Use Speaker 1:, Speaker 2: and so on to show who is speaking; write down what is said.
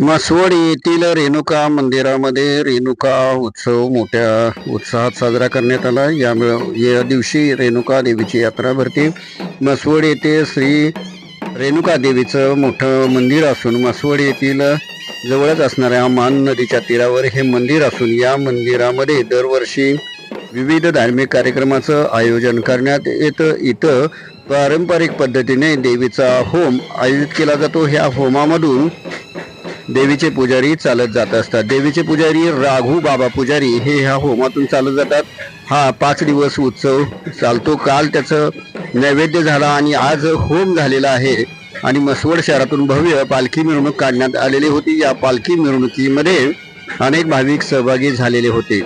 Speaker 1: मसवड येथील रेणुका मंदिरामध्ये रेणुका उत्सव मोठ्या उत्साहात साजरा करण्यात आला. या या दिवशी रेणुका देवीची यात्रा भरते. म्हसवड येथे श्री रेणुका देवीचं मोठं मंदिर असून मसवड येथील जवळच असणाऱ्या मान नदीच्या तीरावर हे मंदिर असून या मंदिरामध्ये दरवर्षी विविध धार्मिक कार्यक्रमाचं आयोजन करण्यात येतं. इथं पारंपरिक पद्धतीने देवीचा होम आयोजित केला जातो. ह्या होमामधून देवीचे पुजारी चालत जात असतात. देवीचे पुजारी राघू बाबा पुजारी हे ह्या होमातून चालत जातात. हा पाच दिवस उत्सव चालतो. काल त्याचं नैवेद्य झाला आणि आज होम झालेला आहे. आणि मसवड शहरातून भव्य पालखी मिरवणूक काढण्यात आलेली होती. या पालखी मिरवणुकीमध्ये अनेक भाविक सहभागी झालेले होते.